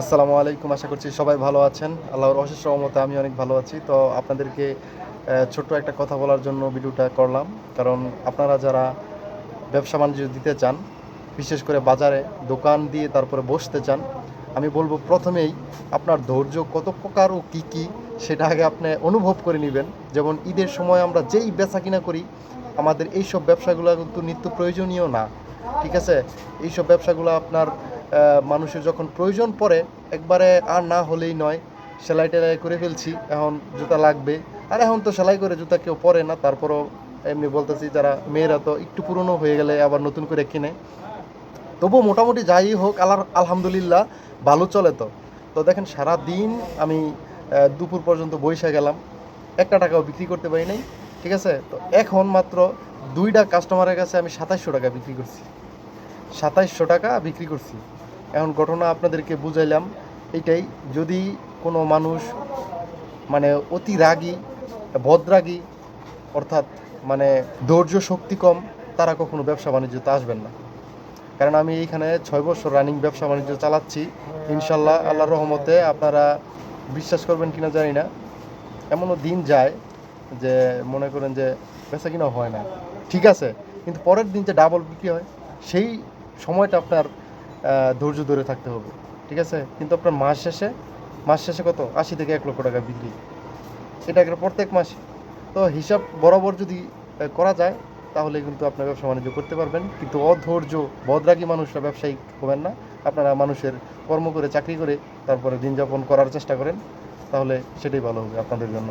আসসালামু আলাইকুম, আশা করছি সবাই ভালো আছেন। আল্লাহর অশেষ সহমতে আমি অনেক ভালো আছি। তো আপনাদেরকে ছোট্ট একটা কথা বলার জন্য ভিডিওটা করলাম। কারণ আপনারা যারা ব্যবসা বাণিজ্য দিতে চান, বিশেষ করে বাজারে দোকান দিয়ে তারপরে বসতে চান, আমি বলব প্রথমেই আপনার ধৈর্য কত প্রকার ও কী কী, সেটা আগে আপনি অনুভব করে নেবেন। যেমন ঈদের সময় আমরা যেই বেচা কিনা করি, আমাদের এইসব ব্যবসাগুলো কিন্তু নিত্য প্রয়োজনীয় না। ঠিক আছে? এইসব ব্যবসাগুলো আপনার মানুষের যখন প্রয়োজন পড়ে, একবারে আর না হলেই নয়, সেলাই টেলাই করে ফেলছি, এখন জুতা লাগবে। আর এখন তো সেলাই করে জুতা কেউ পরে না, তারপরও এমনি বলতেছি যারা মেয়েরা তো একটু পুরনো হয়ে গেলে আবার নতুন করে কিনে। তবু মোটামুটি যাই হোক আল্লাহ আলহামদুলিল্লাহ ভালো চলে তো। তো দেখেন সারা দিন আমি দুপুর পর্যন্ত বইসা গেলাম। একটা টাকাও বিক্রি করতে পারি নাই, ঠিক আছে? তো এখন মাত্র দুইটা কাস্টমারের কাছে আমি সাতাইশশো টাকা বিক্রি করছি। সাতাইশশো টাকা বিক্রি করছি। এখন ঘটনা আপনাদেরকে বুঝাইলাম। এটাই যদি কোনো মানুষ মানে অতি রাগী, ভদ্রাগী, অর্থাৎ মানে ধৈর্য শক্তি কম, তারা কখনো ব্যবসা বাণিজ্যতে আসবেন না। কারণ আমি এইখানে ছয় বছর রানিং ব্যবসা বাণিজ্য চালাচ্ছি। ইনশাল্লাহ আল্লাহর রহমতে আপনারা বিশ্বাস করবেন কিনা জানি না। এমনও দিন যায় যে মনে করেন যে বেচা কিনা হয় না। ঠিক আছে, কিন্তু পরের দিন যে ডাবল বিক্রি হয়, সেই সময়টা আপনার ধৈর্য ধরে থাকতে হবে, ঠিক আছে? কিন্তু আপনার মাস শেষে মাস শেষে কত? আশি থেকে এক লক্ষ টাকা বিক্রি। এটা একটা প্রত্যেক মাসে। তো হিসাব বরাবর যদি করা যায়, তাহলে কিন্তু আপনার ব্যবসা বাণিজ্য করতে পারবেন। কিন্তু অধৈর্য, বদরাগী মানুষরা ব্যবসায়িক হবেন না। আপনারা মানুষের কর্ম করে, চাকরি করে, তারপরে দিন যাপন করার চেষ্টা করেন, তাহলে সেটাই ভালো হবে আপনাদের জন্য।